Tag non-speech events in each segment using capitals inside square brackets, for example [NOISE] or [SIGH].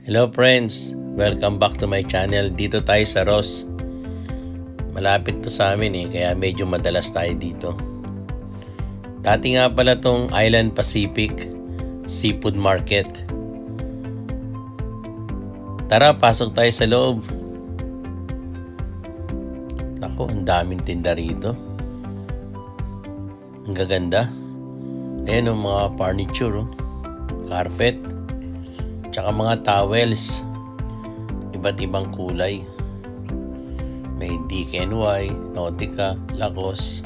Hello friends! Welcome back to my channel. Dito tayo sa Ross. Malapit to sa amin eh, kaya medyo madalas tayo dito. Dati nga pala tong Island Pacific Seafood Market. Tara, pasok tayo sa loob. Ako, ang daming tinda rito. Ang gaganda. Ayan ang mga furniture, oh. carpet, tsaka mga towels. Iba't ibang kulay. May DKNY, Nautica, Lacoste.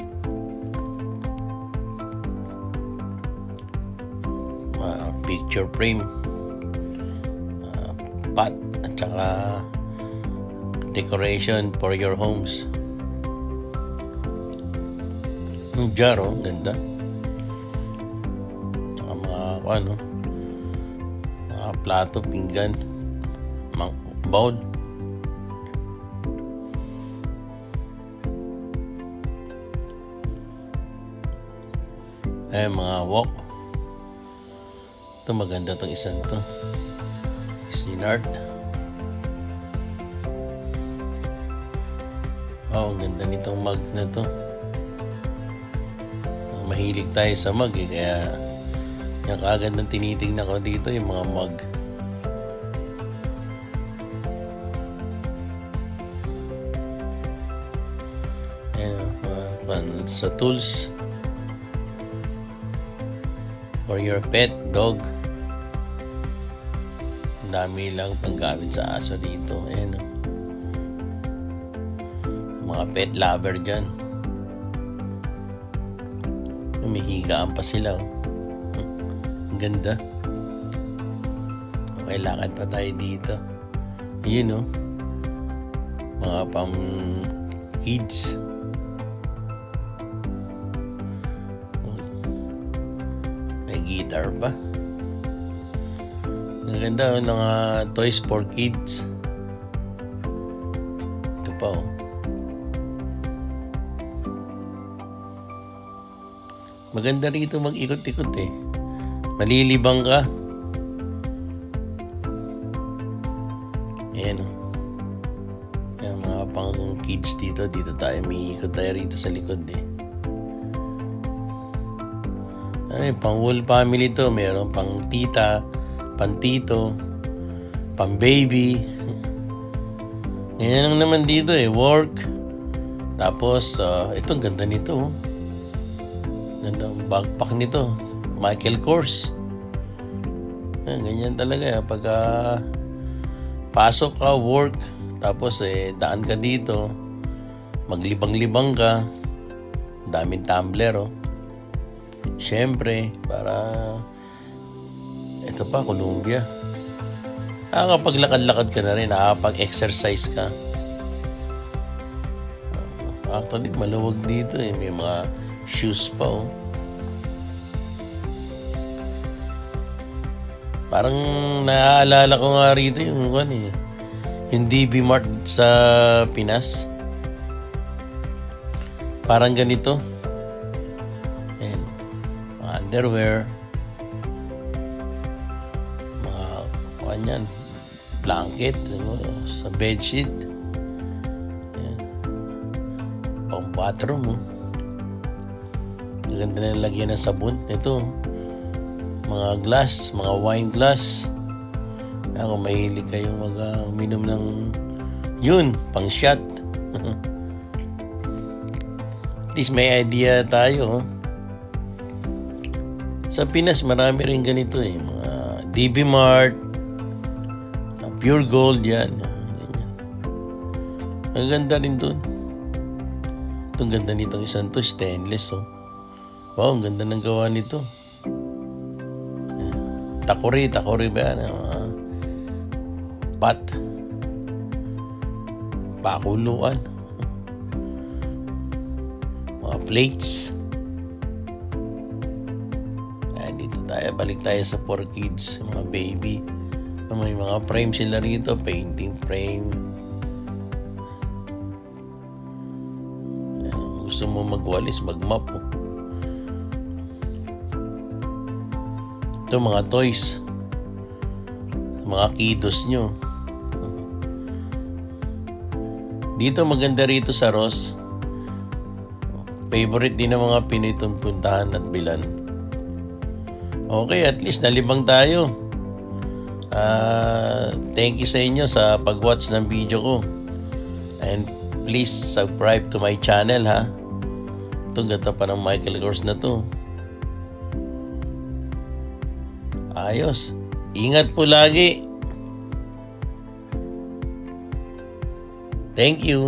Mga picture frame. ah, pot at tsaka decoration for your homes. Yung jar, oh, ganda. Tsaka mga, ano, plato, pinggan, bowl. Ay, mga wok. Ito maganda tong isang to. Sinart. Oh, ang ganda nitong mug na to. Mahilig tayo sa mug eh, kaya yung kaagad ng tinitingnan ko dito yung mga mug. Pan sa tools for your pet, dog. Dami lang panggamit sa aso dito. Ayan, oh. mga pet lover dyan. Humihigaan pa sila. Oh. [LAUGHS] Ang ganda. Okay, lakad pa tayo dito. Yun, oh. Mga pang kids. Guitar pa. Ang ganda, oh, mga toys for kids. Ito pa, oh. Maganda rito mag-ikot-ikot eh. Malilibang ka. Ayan o. Ayan, mga pang kids dito. Dito tayo. May ikot tayo rito sa likod eh. Ay, pang whole family to. Meron pang tita, pang tito, pang baby. Ganyan lang naman dito eh. Work. Tapos, ah, ito, ang ganda nito. oh. Ganda ang backpack nito. Michael Kors. Yan, ganyan talaga. Pagka pasok ka, work, tapos eh, daan ka dito, maglibang-libang ka, daming tumbler, oh. Siyempre, para ito pa, Columbia. Nakakapaglakad-lakad ka na rin, nakakapag-exercise ka. Actually, maluwag dito eh. May mga shoes pa oh. Parang naaalala ko nga rito yung ano eh. Yung DB Mart sa Pinas. Parang ganito. Mga underwear. Mga kanyan. Blanket. Ano, sa bedsheet. Ayan. Pang bathroom oh. Ganda na lagyan ng sabon. Ito, mga glass, mga wine glass. Kaya kung mahilig kayong mag uh, ng yun, pang shot. [LAUGHS] At least may idea tayo. oh. Sa Pinas, marami rin ganito eh. Mga DB Mart, uh, Pure Gold yan. Ganyan. Ang ganda rin dun. Itong ganda nitong isang to, stainless oh. Wow, ang ganda ng gawa nito. Takori, takori ba yan? Mga pat. Pakuluan. Mga plates. Tayo. Balik tayo sa 4 kids. Mga baby. May mga frame sila rito. Painting frame. Kung gusto mo magwalis, magmap. Oh. Ito mga toys. mga kidos nyo. Dito maganda rito sa Ross. Favorite din ng mga Pinoy puntahan at bilan. Okay, at least nalimang tayo. Ah, thank you sa inyo sa pag-watch ng video ko. And please subscribe to my channel ha. Itong ganda pa ng Michael Kors na to. Ayos. Ingat po lagi. Thank you.